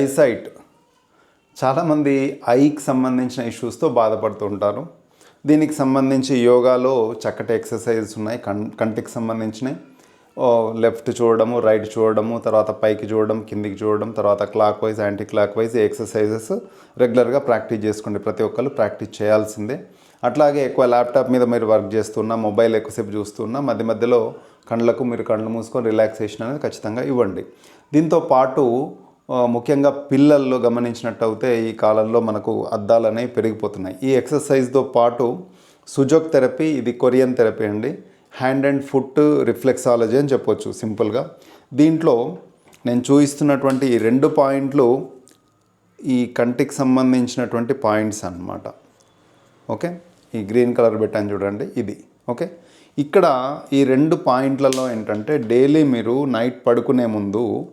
Eyesight. చాలామంది ఐకి సంబంధించిన ఇష్యూస్తో బాధపడుతూ ఉంటారు. దీనికి సంబంధించి యోగాలో చక్కటి ఎక్సర్సైజెస్ ఉన్నాయి. కం కంటికి సంబంధించినవి. లెఫ్ట్ చూడడము రైట్ చూడడము తర్వాత పైకి చూడడం కిందికి చూడడం తర్వాత clockwise anti clock wise exercises రెగ్యులర్గా ప్రాక్టీస్ చేసుకోండి ప్రతి ఒక్కరు ప్రాక్టీస్ చేయాల్సిందే. అట్లాగే ఎక్కువ ల్యాప్టాప్ మీద మీరు వర్క్ చేస్తున్నా మొబైల్ ఎక్కువసేపు చూస్తున్నా మధ్య మధ్యలో కళ్ళకు మీరు కళ్ళు మూసుకొని రిలాక్సేషన్ అనేది ఖచ్చితంగా ఇవ్వండి. దీంతో పాటు ముఖ్యంగా పిల్లల్లో గమనించినట్టయితే ఈ కాలంలో మనకు అద్దాలు అనేవి పెరిగిపోతున్నాయి. ఈ ఎక్సర్సైజ్తో పాటు సుజోక్ థెరపీ ఇది కొరియన్ థెరపీ అండి. హ్యాండ్ అండ్ ఫుట్ రిఫ్లెక్సాలజీ అని చెప్పొచ్చు సింపుల్గా. దీంట్లో నేను చూపిస్తున్నటువంటి ఈ రెండు పాయింట్లు ఈ కంటికి సంబంధించినటువంటి పాయింట్స్ అన్నమాట. ఓకే? ఈ గ్రీన్ కలర్ పెట్టాను చూడండి ఇది. ఓకే? ఇక్కడ ఈ రెండు పాయింట్లలో ఏంటంటే డైలీ మీరు నైట్ పడుకునే ముందు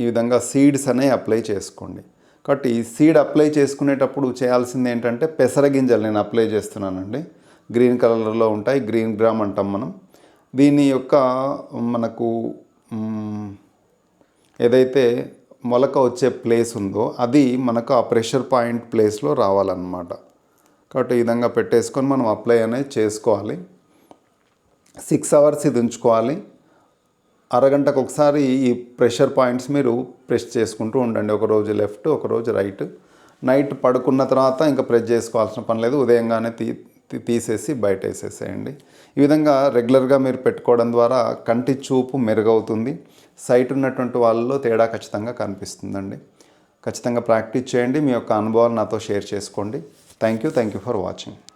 ఈ విధంగా సీడ్స్ అనేవి అప్లై చేసుకోండి. కాబట్టి ఈ సీడ్ అప్లై చేసుకునేటప్పుడు చేయాల్సింది ఏంటంటే పెసర గింజలు నేను అప్లై చేస్తున్నానండి. గ్రీన్ కలర్లో ఉంటాయి గ్రీన్ గ్రామ్ అంటాం మనం. దీని యొక్క మనకు ఏదైతే మొలక వచ్చే ప్లేస్ ఉందో అది మనకు ఆ ప్రెషర్ పాయింట్ ప్లేస్లో రావాలన్నమాట. కాబట్టి ఈ విధంగా పెట్టేసుకొని మనం అప్లై అనేది చేసుకోవాలి. సిక్స్ అవర్స్ ఇది ఉంచుకోవాలి. అరగంటకు ఒకసారి ఈ ప్రెషర్ పాయింట్స్ మీరు ప్రెస్ చేసుకుంటూ ఉండండి. ఒక రోజు లెఫ్ట్ ఒక రోజు రైట్. నైట్ పడుకున్న తర్వాత ఇంకా ప్రెస్ చేసుకోవాల్సిన పని లేదు. ఉదయంగానే తీ తీ- తీసేసి బయట వేసేసేయండి. ఈ విధంగా రెగ్యులర్గా మీరు పెట్టుకోవడం ద్వారా కంటి చూపు మెరుగవుతుంది. సైట్ ఉన్నటువంటి వాళ్ళలో తేడా ఖచ్చితంగా కనిపిస్తుందండి. ఖచ్చితంగా ప్రాక్టీస్ చేయండి. మీ యొక్క అనుభవాలు నాతో షేర్ చేసుకోండి. Thank you. Thank you for watching.